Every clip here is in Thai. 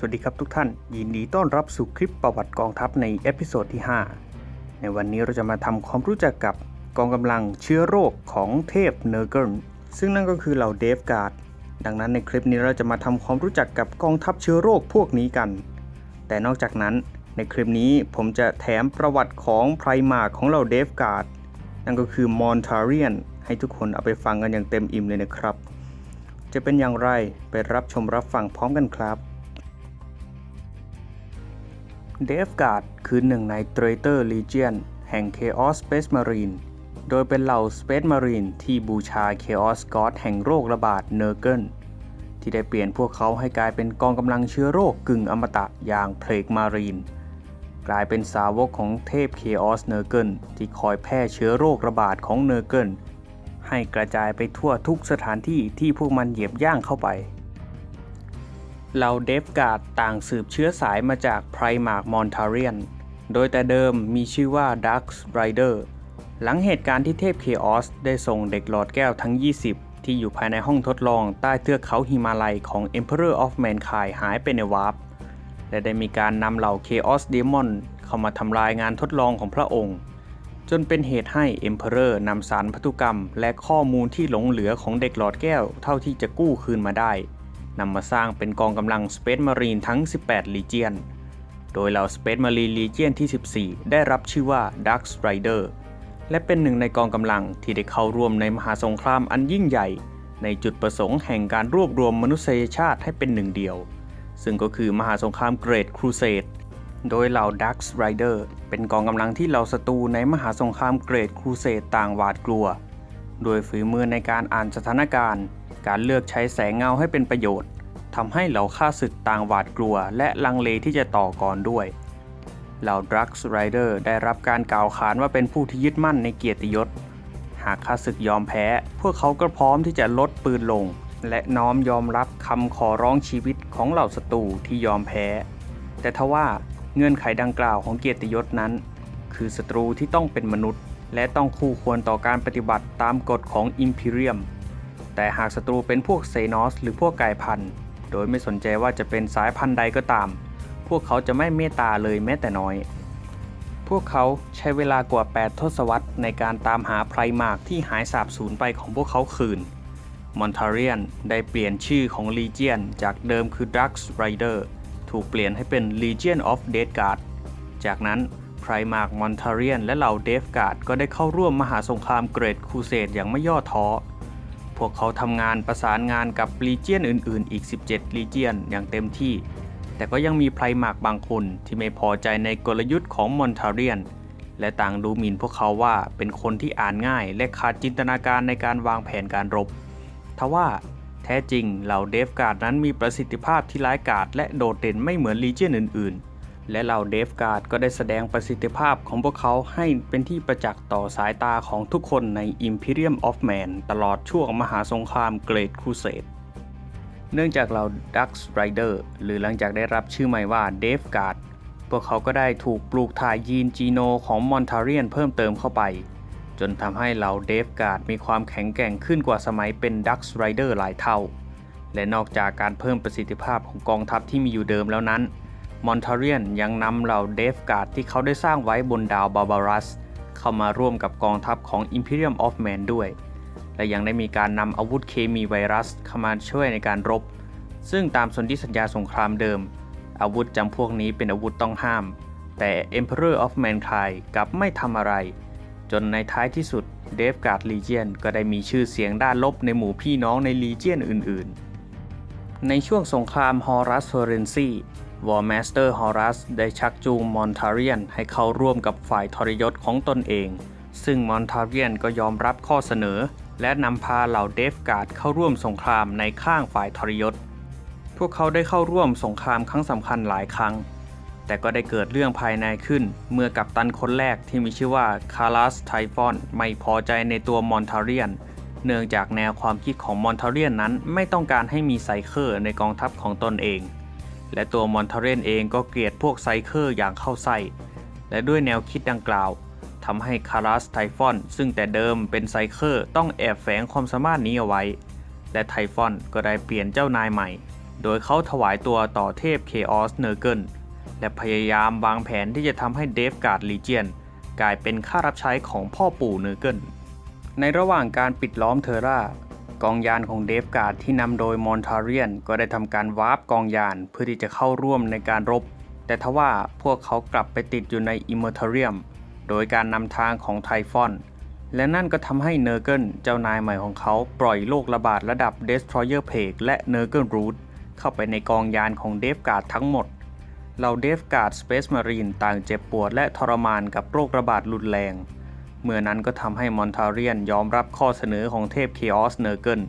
สวัสดีครับทุกท่าน ยินดีต้อนรับสู่คลิปประวัติกองทัพในเอพิโซดที่ 5 ในวันนี้เราจะมาทำความรู้จักกับกองกำลังเชื้อโรคของเทพเนอร์เกิลซึ่งนั่นก็คือเหล่าเดฟการ์ดดังนั้นในคลิปนี้เราจะมาทำความรู้จักกับกองทัพเชื้อโรคพวกนี้กัน แต่นอกจากนั้นในคลิปนี้ผมจะแถมประวัติของไพรมาของเหล่าเดฟการ์ดนั่นก็คือมอนทาเรียนให้ทุกคนเอาไปฟังกันอย่างเต็มอิ่มเลยนะครับ จะเป็นอย่างไรไปรับชมรับฟังพร้อมกันครับ เดฟการ์ดคือหนึ่งใน Traitor Legion แห่ง Chaos Space Marine โดยเป็นเหล่า Space Marine ที่บูชา Chaos God แห่งโรคระบาดเนอร์เกิลที่ได้เปลี่ยนพวกเขาให้กลายเป็นกองกำลังเชื้อโรคกึ่งอมตะอย่างเพลกมารีน กลายเป็นสาวกของเทพ Chaos เนอร์เกิลที่คอยแพร่เชื้อโรคระบาดของเนอร์เกิลให้กระจายไปทั่วทุกสถานที่ที่พวกมันเหยียบย่างเข้าไป เหล่าเดฟการ์ดต่างสืบเชื้อสายมาจากไพรมาร์กมอนทาเรียน โดยแต่เดิมมีชื่อว่าดักส์ไรเดอร์หลังเหตุการณ์ที่เทพเคออสได้ส่งเด็กหลอดแก้วทั้ง 20 ที่อยู่ภายในห้องทดลองใต้เทือกเขาหิมาลัยของ Emperor of Mankind หายไปในวาร์ปและได้มีการนำเหล่า Chaos Demon เข้ามาทำลายงานทดลองของพระองค์ จนเป็นเหตุให้ Emperor นำสารพันธุกรรม และข้อมูลที่หลงเหลือของเด็กหลอดแก้วเท่าที่จะกู้คืนมาได้ นำมาสร้างเป็นกองกำลัง Space Marine ทั้ง 18 Legion โดยเหล่า Space Marine Legion ที่ 14 ได้รับชื่อว่า Dark Rider และเป็นหนึ่งในกองกำลังที่ได้เข้าร่วมในมหาสงครามอันยิ่งใหญ่ ในจุดประสงค์แห่งการรวบรวมมนุษยชาติให้เป็นหนึ่งเดียว ซึ่งก็คือมหาสงครามเกรดครูเสดโดยเหล่า Dark Rider เป็นกองกำลังที่เหล่าศัตรูในมหาสงครามเกรดครูเสดต่างหวาดกลัว โดยฝีมือในการอ่านสถานการณ์ การเลือกใช้แสงเงาให้เป็นประโยชน์ทำให้เหล่าข้าศึกต่างหวาดกลัว และลังเลที่จะต่อกรด้วย เหล่าดรักส์ไรเดอร์ได้รับการกล่าวขานว่าเป็นผู้ที่ยึดมั่นในเกียรติยศ หากข้าศึกยอมแพ้ พวกเขาก็พร้อมที่จะลดปืนลง และน้อมยอมรับคำขอร้องชีวิตของเหล่าศัตรูที่ยอมแพ้ แต่ทว่าเงื่อนไขดังกล่าวของเกียรติยศนั้น คือศัตรูที่ต้องเป็นมนุษย์ และต้องคู่ควรต่อการปฏิบัติตามกฎของอิมพีเรียม แต่หากศัตรูเป็นพวกเซนอสหรือพวกไก่พันธุ์โดยไม่สนใจว่าจะเป็นสายพันธุ์ใดก็ตาม พวกเขาจะไม่เมตตาเลยแม้แต่น้อย พวกเขาใช้เวลากว่า 8 ทศวรรษในการตามหาไพรมาร์กที่หายสาบสูญไปของพวกเขาคืน มอนทาเรียนได้เปลี่ยนชื่อของ Legion จากเดิมคือ Dark Rider ถูกเปลี่ยนให้เป็น Legion of Death Guard จากนั้นไพรมาร์กมอนทาเรียนและเหล่าเดฟการ์ดก็ได้เข้าร่วมมหาสงครามเกรดครูเสดอย่างไม่ย่อท้อ พวกเขาทำงานประสานงานกับลีเจียนอื่นๆ อีก 17ลีเจียนอย่างเต็มที่ แต่ก็ยังมีไพรมากบางคนที่ไม่พอใจในกลยุทธ์ของมอนทาเรียน และต่างดูหมิ่นพวกเขาว่าเป็นคนที่อ่านง่าย และขาดจินตนาการในการวางแผนการรบ ทว่าแท้จริงเหล่าเดฟการ์ดนั้นมีประสิทธิภาพที่ร้ายกาจและโดดเด่นไม่เหมือนลีเจียนอื่นๆ และเหล่าเดฟการ์ดก็ได้แสดงประสิทธิภาพของพวกเขาให้เป็นที่ประจักษ์ต่อสายตาของทุกคนใน Imperium of Man ตลอดช่วงมหาสงครามเกรดครูเสดเนื่องจากเรา Dux Rider หรือหลังจากได้รับชื่อใหม่ว่า d a v e Guard พวกเขาก็ได้ถูกปลูกถ่ายยีนจีโนของมอนทาเรียนเพิ่มเติมเข้าไป จนทำให้เหล่าเดฟการ์ดมีความแข็งแกร่งขึ้นกว่าสมัยเป็น Dux Rider หลายเท่า และนอกจากการเพิ่มประสิทธิภาพของกองทัพที่มีอยู่เดิมแล้วนั้น มอนทาเรียนยังนำเหล่าเดฟการ์ดที่เขาได้สร้างไว้บนดาวบาบารัส เข้ามาร่วมกับกองทัพของ Imperium of Man ด้วย และยังได้มีการนำอาวุธเคมีไวรัสเข้ามาช่วยในการรบ ซึ่งตามสนธิสัญญาสงครามเดิม อาวุธจำพวกนี้เป็นอาวุธต้องห้าม แต่ Emperor of Mankind กลับไม่ทำอะไร จนในท้ายที่สุด d e v Guard Legion ก็ได้มีชื่อเสียงด้านลบในหมู่พี่น้องใน Legion อื่นๆ ในช่วงสงครามฮอรัสเฟอร์เรนซี วอร์แมสเตอร์ฮอรัสได้ชักจูงมอนทาเรียนให้เข้าร่วมกับฝ่ายทรยศของตนเอง ซึ่งมอนทาเรียนก็ยอมรับข้อเสนอ และนำพาเหล่าเดฟการ์ดเข้าร่วมสงครามในข้างฝ่ายทรยศ พวกเขาได้เข้าร่วมสงครามครั้งสำคัญหลายครั้ง แต่ก็ได้เกิดเรื่องภายในขึ้นเมื่อกัปตันคนแรกที่มีชื่อว่าคารัสไทฟอนไม่พอใจในตัวมอนทาเรียนเนื่องจากแนวความคิดของมอนทาเรียนนั้นไม่ต้องการให้มีไซเคอร์ในกองทัพของตนเอง และตัวมอนเทเรนเองก็เกลียดพวกไซเคอร์อย่างเข้าไส้ และด้วยแนวคิดดังกล่าวทำให้คารัสไทฟอน ซึ่งแต่เดิมเป็นไซเคอร์ต้องแอบแฝงความสามารถนี้เอาไว้ และไทฟอนก็ได้เปลี่ยนเจ้านายใหม่ โดยเขาถวายตัวต่อเทพเคออสเนอร์เกิลและพยายามวางแผนที่จะทำให้เดฟการ์ดลีเจียนกลายเป็นข้ารับใช้ของพ่อปู่เนอร์เกิลในระหว่างการปิดล้อมเทอร่า กองยานของเดฟการ์ดที่นำโดยมอนทาเรียนก็ได้ทำการวาร์ปกองยานเพื่อที่จะเข้าร่วมในการรบ แต่ทว่าพวกเขากลับไปติดอยู่ในอิมเมอร์เทเรียม โดยการนำทางของไทฟอน และนั่นก็ทำให้เนอร์เกิลเจ้านายใหม่ของเขาปล่อยโรคระบาดระดับ Destroyer p a g e และเนอร์เกิลรูทเข้าไปในกองยานของเดฟการ์ดทั้งหมดเหล่าเดฟการ์ดสเปซมารีนต่างเจ็บปวดและทรมานกับโรคระบาดรุนแรง เมื่อนั้นก็ทำให้มอนทาเรียนยอมรับข้อเสนอของเทพเคออสเนอร์เกิล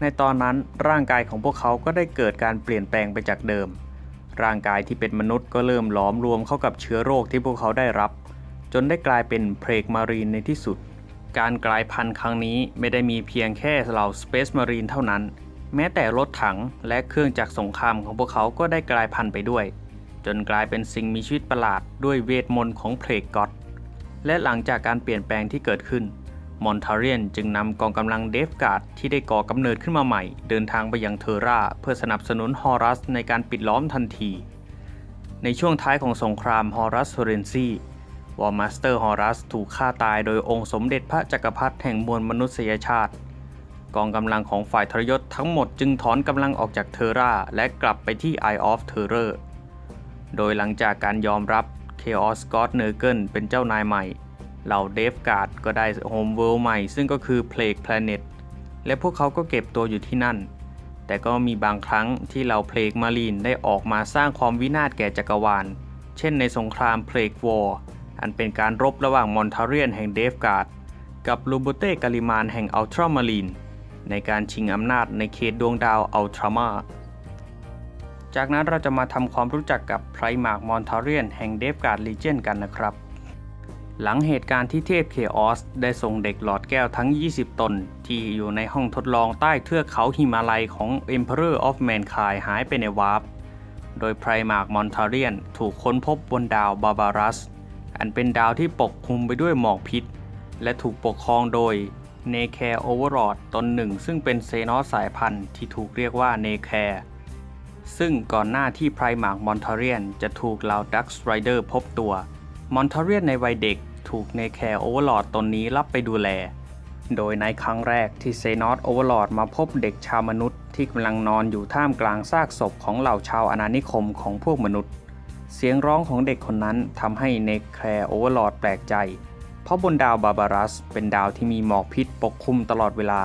ในตอนนั้นร่างกายของพวกเขาก็ได้เกิดการเปลี่ยนแปลงไปจากเดิม ร่างกายที่เป็นมนุษย์ก็เริ่มหลอมรวมเข้ากับเชื้อโรคที่พวกเขาได้รับ จนได้กลายเป็นเพลกมารีนในที่สุด การกลายพันธุ์ครั้งนี้ไม่ได้มีเพียงแค่เหล่าสเปซมารีนเท่านั้น แม้แต่รถถังและเครื่องจักรสงครามของพวกเขาก็ได้กลายพันธุ์ไปด้วย จนกลายเป็นสิ่งมีชีวิตประหลาดด้วยเวทมนต์ของเพลกก็อด และหลังจากการเปลี่ยนแปลงที่เกิดขึ้น มอนทาเรียนจึงนำกองกำลังเดฟการ์ดที่ได้ก่อกำเนิดขึ้นมาใหม่ เดินทางไปยังเทอร่า เพื่อสนับสนุนฮอรัสในการปิดล้อมทันที ในช่วงท้ายของสงครามฮอรัสโซเรนซีวอร์มาสเตอร์ฮอรัสถูกฆ่าตายโดยองค์สมเด็จพระจักรพรรดิแห่งมวลมนุษยชาติ กองกำลังของฝ่ายทรยศทั้งหมดจึงถอนกำลังออกจากเทอร่า และกลับไปที่ Eye of Terror โดยหลังจากการยอมรับ Chaos God n u r g e l เป็นเจ้านายใหม่ เหล่าเดฟการ์ดก็ได้โฮมเวิลด์ใหม่ซึ่งก็คือ Plague Planet และพวกเขาก็เก็บตัวอยู่ที่นั่น แต่ก็มีบางครั้งที่เหล่าเพลกมารีนได้ออกมาสร้างความวินาศแก่จักรวาล เช่นในสงครามเพลกวอร์อันเป็นการรบระหว่างมอนทาเรียนแห่งเดฟการ์ดกับลูโบเตกาลิมานแห่งอัลตรามารีนในการชิงอำนาจในเขตดวงดาวอัลตรามา จากนั้นเราจะมาทำความรู้จักกับไพรมาร์กมอนทาเรียนแห่งเดฟการ์ดลีเจนกันนะครับ หลังเหตุการณ์ที่เทพเคออสได้ส่งเด็กหลอดแก้วทั้ง 20 ตน ที่อยู่ในห้องทดลองใต้เทือกเขาหิมาลัยของ Emperor of Mankind หายไปในวาร์ป โดยไพรมาร์กมอนทาเรียนถูกค้นพบบนดาวบาบารัส อันเป็นดาวที่ปกคลุมไปด้วยหมอกพิษ และถูกปกครองโดยเนแคร์โอเวอร์ลอดตนหนึ่งซึ่งเป็นเซนอสสายพันธุ์ที่ถูกเรียกว่าเนแคร์ ซึ่งก่อนหน้าที่ไพรมาร์กมอนทาเรียนจะถูกเหล่าดักสไรเดอร์พบตัว มอนทาเรียนในวัยเด็กถูกเนแคร์โอเวอร์ลอดตนนี้รับไปดูแล โดยในครั้งแรกที่เซนอสโอเวอร์ลอดมาพบเด็กชาวมนุษย์ที่กำลังนอนอยู่ท่ามกลางซากศพของเหล่าชาวอาณานิคมของพวกมนุษย์ เสียงร้องของเด็กคนนั้นทำให้เนแคร์โอเวอร์ลอดแปลกใจ เพราะบนดาวบาบารัสเป็นดาวที่มีหมอกพิษปกคลุมตลอดเวลา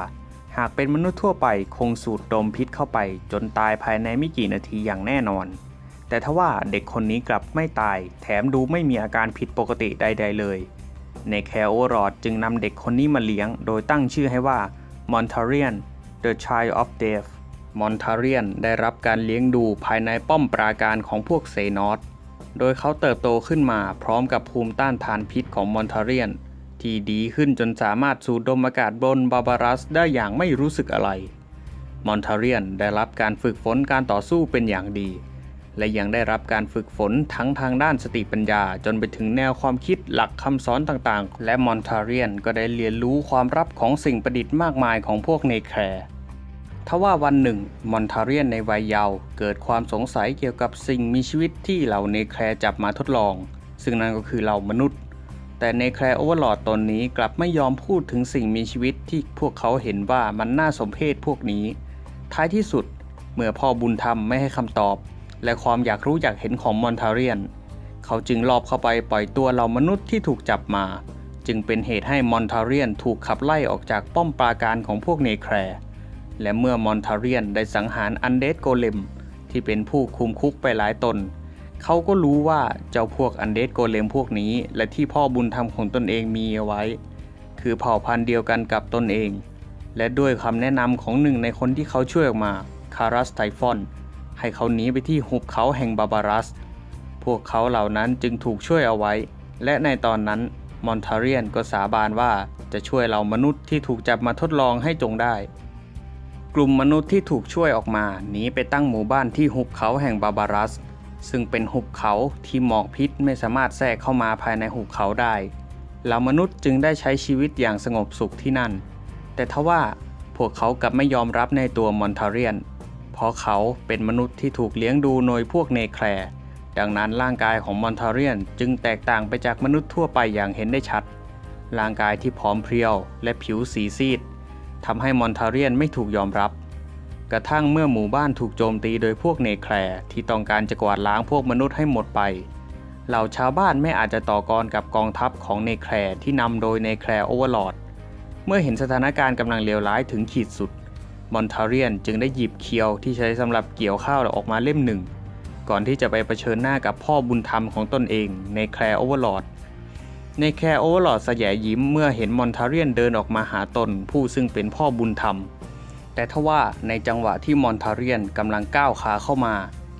หากเป็นมนุษย์ทั่วไปคงสูดดมพิษเข้าไป จนตายภายในไม่กี่นาทีอย่างแน่นอน แต่ทว่าเด็กคนนี้กลับไม่ตาย แถมดูไม่มีอาการผิดปกติใด ๆ เลย ในแคลโอรอดจึงนำเด็กคนนี้มาเลี้ยง โดยตั้งชื่อให้ว่า Montarian the Child of Death มอนทาเรียนได้รับการเลี้ยงดูภายในป้อมปราการของพวกเซนอสโดยเขาเติบโตขึ้นมาพร้อมกับภูมิต้านทานพิษของมอนทาเรียน ที่ดีขึ้นจนสามารถสูดดมอากาศบนบาบารัสได้อย่างไม่รู้สึกอะไร มอนทาเรียนได้รับการฝึกฝนการต่อสู้เป็นอย่างดี และยังได้รับการฝึกฝนทั้งทางด้านสติปัญญา จนไปถึงแนวความคิดหลักคำสอนต่างๆ และมอนทาเรียนก็ได้เรียนรู้ความลับของสิ่งประดิษฐ์มากมายของพวกเนแครทว่าวันหนึ่ง มอนทาเรียนในวัยเยาว์เกิดความสงสัยเกี่ยวกับสิ่งมีชีวิตที่เหล่าเนแครจับมาทดลอง ซึ่งนั่นก็คือเหล่ามนุษย์ แต่เนแคร์โอเวอร์ลอดตนนี้กลับไม่ยอมพูดถึงสิ่งมีชีวิตที่พวกเขาเห็นว่ามันน่าสมเพชพวกนี้ ท้ายที่สุดเมื่อพ่อบุญธรรมไม่ให้คำตอบ และความอยากรู้อยากเห็นของมอนทาเรียน เขาจึงลอบเข้าไปปล่อยตัวเหล่ามนุษย์ที่ถูกจับมา จึงเป็นเหตุให้มอนทาเรียนถูกขับไล่ออกจากป้อมปราการของพวกเนแคร และเมื่อมอนทาเรียนได้สังหารอันเดดโกเลมที่เป็นผู้คุมคุกไปหลายตน เขาก็รู้ว่าเจ้าพวกอันเดดโกเลมพวกนี้ และที่พ่อบุญธรรมของตนเองมีเอาไว้ คือเผ่าพันธุ์เดียวกันกับตนเอง และด้วยคำแนะนำของหนึ่งในคนที่เขาช่วยออกมาคารัสไทฟอน ให้เขาหนีไปที่หุบเขาแห่งบาบารัส พวกเขาเหล่านั้นจึงถูกช่วยเอาไว้ และในตอนนั้นมอนทาเรียนก็สาบานว่าจะช่วยเหล่ามนุษย์ที่ถูกจับมาทดลองให้จงได้ กลุ่มมนุษย์ที่ถูกช่วยออกมาหนีไปตั้งหมู่บ้านที่หุบเขาแห่งบาบารัส ซึ่งเป็นหุบเขาที่หมอกพิษไม่สามารถแทรกเข้ามาภายในหุบเขาได้เหล่ามนุษย์จึงได้ใช้ชีวิตอย่างสงบสุขที่นั่น แต่ทว่าพวกเขากลับไม่ยอมรับในตัวมอนทาเรียน เพราะเขาเป็นมนุษย์ที่ถูกเลี้ยงดูโดยพวกเนแคลร์ดังนั้นร่างกายของมอนทาเรียนจึงแตกต่างไปจากมนุษย์ทั่วไปอย่างเห็นได้ชัด ร่างกายที่ผอมเพรียวและผิวสีซีดทำให้มอนทาเรียนไม่ถูกยอมรับ กระทั่งเมื่อหมู่บ้านถูกโจมตีโดยพวกเนแคลที่ต้องการจะกวาดล้างพวกมนุษย์ให้หมดไป เหล่าชาวบ้านไม่อาจจะต่อกรกับกองทัพของเนแคลที่นำโดยเนแคลโอเวอร์ลอดเมื่อเห็นสถานการณ์กำลังเลวร้ายถึงขีดสุด มอนทาเรียนจึงได้หยิบเคียวที่ใช้สำหรับเกี่ยวข้าวออกมาเล่มหนึ่ง ก่อนที่จะไปเผชิญหน้ากับพ่อบุญธรรมของตนเองในแคลโอเวอร์ลอดในแคลโอเวอร์ลอดสยยิ้มเมื่อเห็นมอนทาเรียนเดินออกมาหาตนผู้ซึ่งเป็นพ่อบุญธรรม แต่ทว่าในจังหวะที่มอนทาเรียนกำลังก้าวขาเข้ามา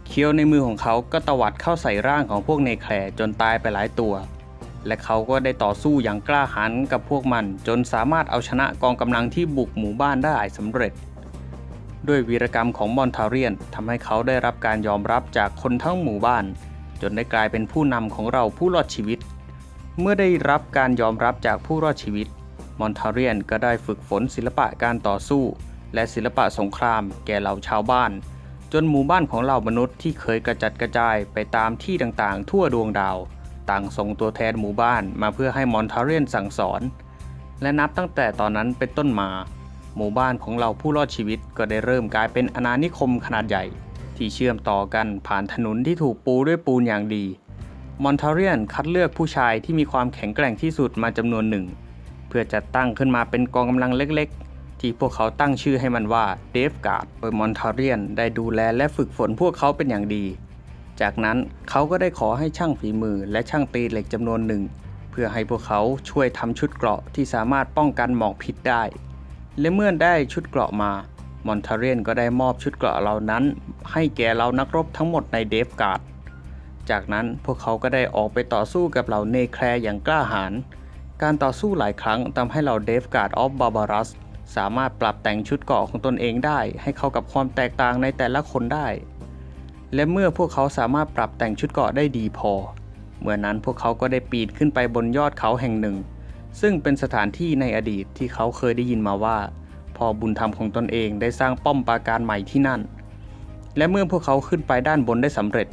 เคียวในมือของเขาก็ตวัดเข้าใส่ร่างของพวกในแคลจนตายไปหลายตัว และเขาก็ได้ต่อสู้อย่างกล้าหาญกับพวกมันจนสามารถเอาชนะกองกำลังที่บุกหมู่บ้านได้สำเร็จ ด้วยวีรกรรมของมอนทาเรียนทำให้เขาได้รับการยอมรับจากคนทั้งหมู่บ้าน จนได้กลายเป็นผู้นำของเราผู้รอดชีวิต เมื่อได้รับการยอมรับจากผู้รอดชีวิต มอนทาเรียนก็ได้ฝึกฝนศิลปะการต่อสู้ และศิลปะสงครามแก่เหล่าชาวบ้าน จนหมู่บ้านของเหล่ามนุษย์ที่เคยกระจัดกระจายไปตามที่ต่างๆ ทั่วดวงดาว ต่างส่งตัวแทนหมู่บ้านมาเพื่อให้มอนทาเรียนสั่งสอน และนับตั้งแต่ตอนนั้นเป็นต้นมา หมู่บ้านของเราผู้รอดชีวิตก็ได้เริ่มกลายเป็นอาณานิคมขนาดใหญ่ ที่เชื่อมต่อกันผ่านถนนที่ถูกปูด้วยปูนอย่างดีมอนทาเรียนคัดเลือกผู้ชายที่มีความแข็งแกร่งที่สุดมาจำนวนหนึ่ง เพื่อจัดตั้งขึ้นมาเป็นกองกำลังเล็ก ที่พวกเขาตั้งชื่อให้มันว่าเดฟการ์ดโดยมอนทาเรียนได้ดูแลและฝึกฝนพวกเขาเป็นอย่างดี จากนั้นเขาก็ได้ขอให้ช่างฝีมือและช่างตีเหล็กจำนวนหนึ่ง เพื่อให้พวกเขาช่วยทำชุดเกราะที่สามารถป้องกันหมอกพิษได้ และเมื่อได้ชุดเกราะมามอนทาเรียนก็ได้มอบชุดเกราะเหล่านั้น ให้แก่เหล่านักรบทั้งหมดในเดฟการ์ดจากนั้นพวกเขาก็ได้ออกไปต่อสู้กับเหล่าเนแครอย่างกล้าหาญการต่อสู้หลายครั้งทำให้เหล่าเดฟการ์ดออฟบาบารัส สามารถปรับแต่งชุดเกราะของตนเองได้ ให้เข้ากับความแตกต่างในแต่ละคนได้ และเมื่อพวกเขาสามารถปรับแต่งชุดเกราะได้ดีพอ เมื่อนั้นพวกเขาก็ได้ปีนขึ้นไปบนยอดเขาแห่งหนึ่ง ซึ่งเป็นสถานที่ในอดีตที่เขาเคยได้ยินมาว่าพ่อบุญธรรมของตนเองได้สร้างป้อมปราการใหม่ที่นั่น และเมื่อพวกเขาขึ้นไปด้านบนได้สำเร็จ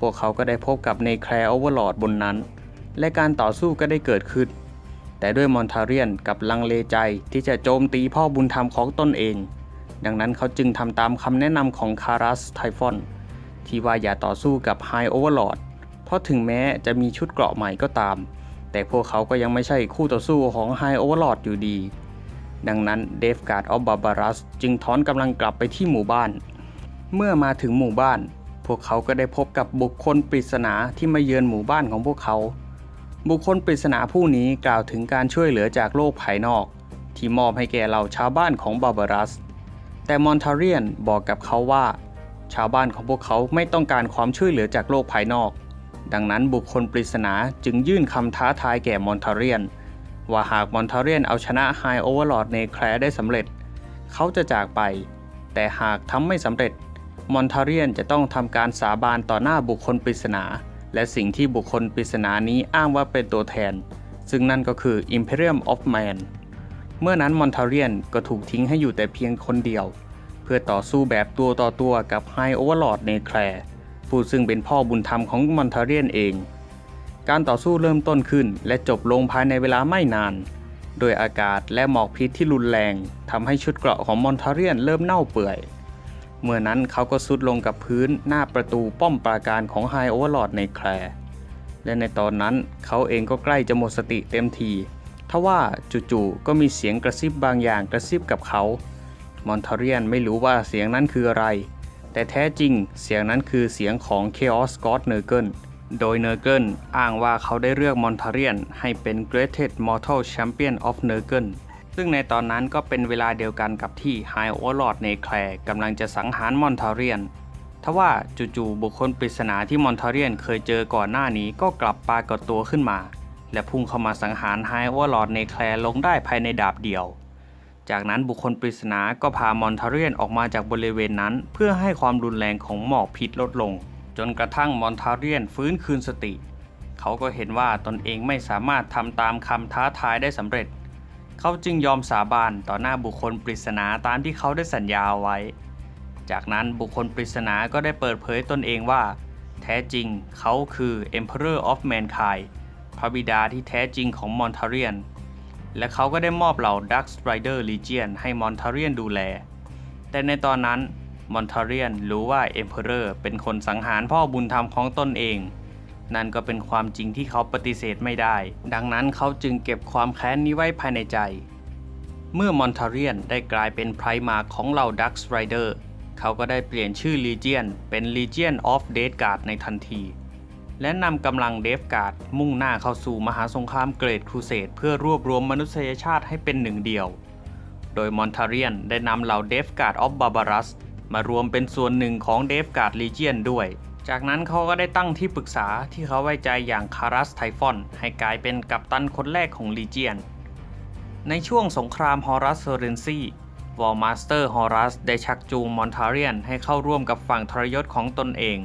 พวกเขาก็ได้พบกับเนแคลร์โอเวอร์ลอดบนนั้น และการต่อสู้ก็ได้เกิดขึ้น แต่ด้วยมอนทาเรียนกับลังเลใจที่จะโจมตีพ่อบุญธรรมของตนเอง ดังนั้นเขาจึงทำตามคำแนะนำของคารัสไทฟอนที่ว่าอย่าต่อสู้กับไฮโอเวอร์ลอดเพราะถึงแม้จะมีชุดเกราะใหม่ก็ตาม แต่พวกเขาก็ยังไม่ใช่คู่ต่อสู้ของไฮโอเวอร์ลอดอยู่ดี ดังนั้นเดฟการ์ดออฟบาบารัสจึงถอนกำลังกลับไปที่หมู่บ้าน เมื่อมาถึงหมู่บ้าน พวกเขาก็ได้พบกับบุคคลปริศนาที่มาเยือนหมู่บ้านของพวกเขา บุคคลปริศนาผู้นี้กล่าวถึงการช่วยเหลือจากโลกภายนอก ที่มอบให้แก่เหล่าชาวบ้านของบาบารัส แต่มอนทาเรียนบอกกับเขาว่า ชาวบ้านของพวกเขาไม่ต้องการความช่วยเหลือจากโลกภายนอก ดังนั้นบุคคลปริศนาจึงยื่นคำท้าทายแก่มอนทาเรียน ว่าหากมอนทาเรียนเอาชนะไฮโอเวอร์ลอดในแคลได้สำเร็จ เขาจะจากไป แต่หากทำไม่สำเร็จมอนทาเรียนจะต้องทำการสาบานต่อหน้าบุคคลปริศนา และสิ่งที่บุคคลปริศนานี้อ้างว่าเป็นตัวแทน ซึ่งนั่นก็คือ Imperium of Man เมื่อนั้นมอนทาเรียนก็ถูกทิ้งให้อยู่แต่เพียงคนเดียว เพื่อต่อสู้แบบตัวต่อตัวกับไฮโอเวอร์ลอดในแคลผู้ซึ่งเป็นพ่อบุญธรรมของมอนทาเรียนเอง การต่อสู้เริ่มต้นขึ้น และจบลงภายในเวลาไม่นาน โดยอากาศและหมอกพิษที่รุนแรงทำให้ชุดเกราะของมอนทาเรียนเริ่มเน่าเปื่อย เมื่อนั้นเขาก็สุดลงกับพื้นหน้าประตูป้อมปราการของไฮโอเวอร์ลอดในแคลร์และในตอนนั้นเขาเองก็ใกล้จะหมดสติเต็มทีทว่าจู่ๆก็มีเสียงกระซิบบางอย่างกระซิบกับเขา มอนทาเรียนไม่รู้ว่าเสียงนั้นคืออะไร แต่แท้จริงเสียงนั้นคือเสียงของ Chaos God n e r g e l โดยเนอร์เกิลอ้างว่าเขาได้เลือกมอนทาเรียนให้เป็น Greatest Mortal Champion of n e r g e l ซึ่งในตอนนั้นก็เป็นเวลาเดียวกันกับที่ High Overlord ในแคลร์กำลังจะสังหารมอนทาเรียนทว่าจู่ๆบุคคลปริศนาที่มอนทาเรียนเคยเจอก่อนหน้านี้ก็กลับปรากฏตัวขึ้นมา และพุ่งเข้ามาสังหารไฮโอเวอร์ลอดในแคลร์ลงได้ภายในดาบเดียว จากนั้นบุคคลปริศนาก็พามอนทาเรียนออกมาจากบริเวณนั้น เพื่อให้ความรุนแรงของหมอกพิษลดลง จนกระทั่งมอนทาเรียนฟื้นคืนสติ เขาก็เห็นว่าตนเองไม่สามารถทำตามคำท้าทายได้สำเร็จ เขาจึงยอมสาบานต่อหน้าบุคคลปริศนาตามที่เขาได้สัญญาเอาไว้ จากนั้นบุคคลปริศนาก็ได้เปิดเผยตนเองว่า แท้จริงเขาคือ Emperor of Mankind พระบิดาที่แท้จริงของมอนทาเรียน และเขาก็ได้มอบเหล่า Dark Strider Legion ให้มอนทาเรียนดูแล แต่ในตอนนั้นมอนทาเรียนรู้ว่า Emperor เป็นคนสังหารพ่อบุญธรรมของตนเอง นั่นก็เป็นความจริงที่เขาปฏิเสธไม่ได้ ดังนั้นเขาจึงเก็บความแค้นนี้ไว้ภายในใจ เมื่อมอนทาเรียนได้กลายเป็นไพรมาของเหล่าดักส์ไรเดอร์เขาก็ได้เปลี่ยนชื่อ Legion เป็น Legion of Death Guard ในทันที และนำกำลังเดฟการ์ดมุ่งหน้าเข้าสู่มหาสงครามเกรดครูเสดเพื่อรวบรวมมนุษยชาติให้เป็นหนึ่งเดียว โดยมอนทาเรียนได้นำเหล่าเดฟการ์ดออฟบาบารัสมารวมเป็นส่วนหนึ่งของเดฟการ์ดลีเจียนด้วย จากนั้นเขาก็ได้ตั้งที่ปรึกษาที่เขาไว้ใจอย่างคารัสไทฟอน ให้กลายเป็นกัปตันคนแรกของลีเจียน ในช่วงสงครามฮอรัสเซเรนซีวอลมาสเตอร์ฮอรัสได้ชักจูงมอนทาเรียนให้เข้าร่วมกับฝั่งทรยศของตนเอง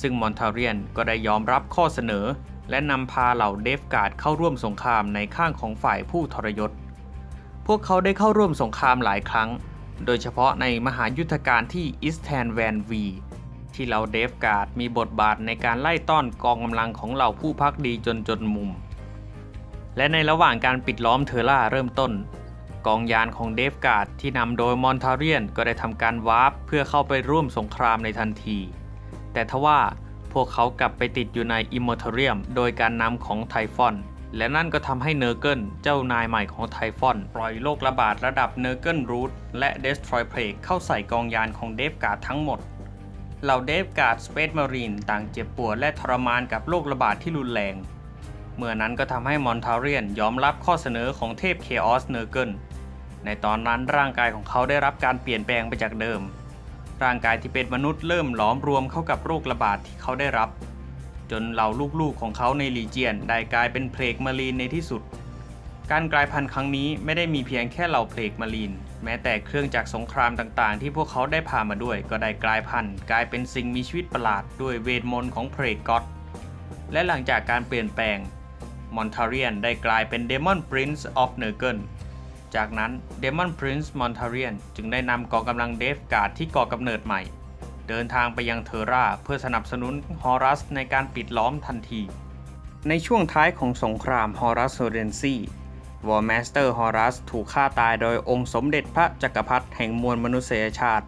ซึ่งมอนทาเรียนก็ได้ยอมรับข้อเสนอ และนำพาเหล่าเดฟการ์ดเข้าร่วมสงครามในข้างของฝ่ายผู้ทรยศ พวกเขาได้เข้าร่วมสงครามหลายครั้ง โดยเฉพาะในมหายุทธการที่อิสแทนแวนวี ที่เหล่าเดฟการ์ดมีบทบาทในการไล่ต้อนกองกำลังของเหล่าผู้พักดีจนจนมุม และในระหว่างการปิดล้อมเทอร่าเริ่มต้น กองยานของเดฟการ์ดที่นำโดยมอนทาเรียนก็ได้ทำการวาร์ปเพื่อเข้าไปร่วมสงครามในทันที แต่ทว่าพวกเขากลับไปติดอยู่ในอิมมอร์เทเรียมโดยการนำของไทฟอนและนั่นก็ทำให้เนอร์เกิลเจ้านายใหม่ของไทฟอนปล่อยโรคระบาดระดับเนอร์เกิลรูทและเดสทรอยเพลกเข้าใส่กองยานของเดฟการ์ดทั้งหมด เหล่าเดฟการ์ดสเปซมารีนต่างเจ็บปวดและทรมานกับโรคระบาดที่รุนแรง เมื่อนั้นก็ทำให้มอนทาเรียนยอมรับข้อเสนอของเทพเคออสเนอร์เกิลในตอนนั้นร่างกายของเขาได้รับการเปลี่ยนแปลงไปจากเดิม ร่างกายที่เป็นมนุษย์เริ่มหลอมรวมเข้ากับโรคระบาดที่เขาได้รับ จนเหล่าลูกๆของเขาในลีเจียนได้กลายเป็นเพลกมารีนในที่สุด การกลายพันธุ์ครั้งนี้ไม่ได้มีเพียงแค่เหล่าเพลกมารีนแม้แต่เครื่องจักรสงครามต่างๆ ที่พวกเขาได้พามาด้วย ก็ได้กลายพันธุ์กลายเป็นสิ่งมีชีวิตประหลาดด้วยเวทมนต์ของเพลกอดและหลังจากการเปลี่ยนแปลงมอนทาเรียนได้กลายเป็นเดมอนพรินซ์ออฟเนอร์เกิลจากนั้นเดมอนพรินซ์มอนทาเรียนจึงได้นำกองกำลังเดฟการ์ดที่ก่อกำเนิดใหม่ เดินทางไปยังเทอร่าเพื่อสนับสนุนฮอรัสในการปิดล้อมทันที ในช่วงท้ายของสงครามฮอรัสโซเรนซี วอร์แมสเตอร์ฮอรัสถูกฆ่าตายโดยองค์สมเด็จพระจักรพรรดิแห่งมวลมนุษยชาติ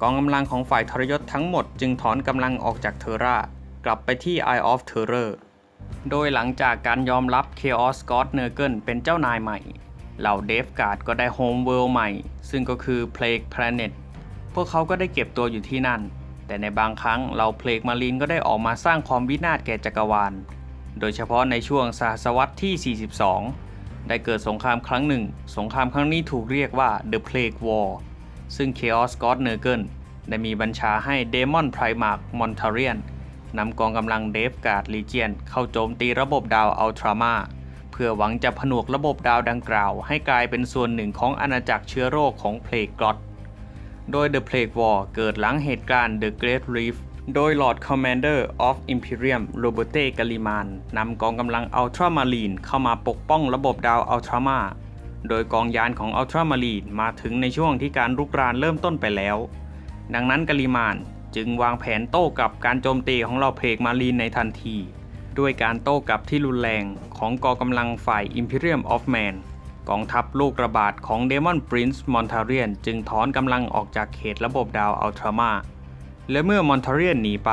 กองกำลังของฝ่ายทรยศทั้งหมดจึงถอนกำลังออกจากเทอร่ากลับไปที่ Eye of Terror โดยหลังจากการยอมรับ Chaos God n u r g e l เป็นเจ้านายใหม่ เหล่าเดฟการ์ดก็ได้โฮมเวิลด์ใหม่ ซึ่งก็คือ Plague Planet พวกเขาก็ได้เก็บตัวอยู่ที่นั่น แต่ในบางครั้งเหล่าเพลกมารีนก็ได้ออกมาสร้างความวินาศแก่จักรวาล โดยเฉพาะในช่วงศตวรรษที่ 42 ได้เกิดสงครามครั้งหนึ่ง สงครามครั้งนี้ถูกเรียกว่า The Plague War ซึ่ง Chaos God n u r g e l ได้มีบัญชาให้ Demon Primarch Montarian นำกองกำลังเดฟการ์ดลีเจียนเข้าโจมตีระบบดาวอัลตรามาเพื่อหวังจะผนวกระบบดาวดังกล่าว ให้กลายเป็นส่วนหนึ่งของอาณาจักรเชื้อโรคของเพลกก o ดโดย The Plague War เกิดหลังเหตุการณ์ The Great Reef โดย Lord Commander of Imperium Robote Galiman นำกองกำลังอัลตรามารีนเข้ามาปกป้องระบบดาวอัลตรามาโดยกองยานของอัลตรามารีนมาถึงในช่วงที่การรุกรานเริ่มต้นไปแล้ว ดังนั้นกาลิมานจึงวางแผนโต้กับการโจมตีของเหล่าเพลกมารีนในทันที ด้วยการโต้กับที่รุนแรงของกองกำลังฝ่าย Imperium of Man กองทัพลูกระบาดของ Demon Prince Montarian จึงถอนกำลังออกจากเขตระบบดาวอัลตรามา และเมื่อ Montarian หนีไป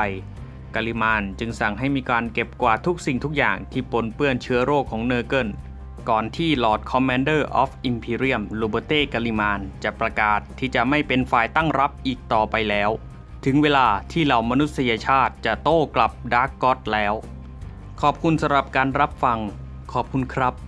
กาลิมานจึงสั่งให้มีการเก็บกวาดทุกสิ่งทุกอย่างที่ปนเปื้อนเชื้อโรคของเนอร์เกิลก่อนที่ Lord Commander of Imperium r o b e r t e g a l i m a n จะประกาศที่จะไม่เป็นฝ่ายตั้งรับอีกต่อไปแล้ว ถึงเวลาที่เหล่ามนุษยชาติจะโต้กลับดาร์กก็อดแล้ว ขอบคุณสำหรับการรับฟัง ขอบคุณครับ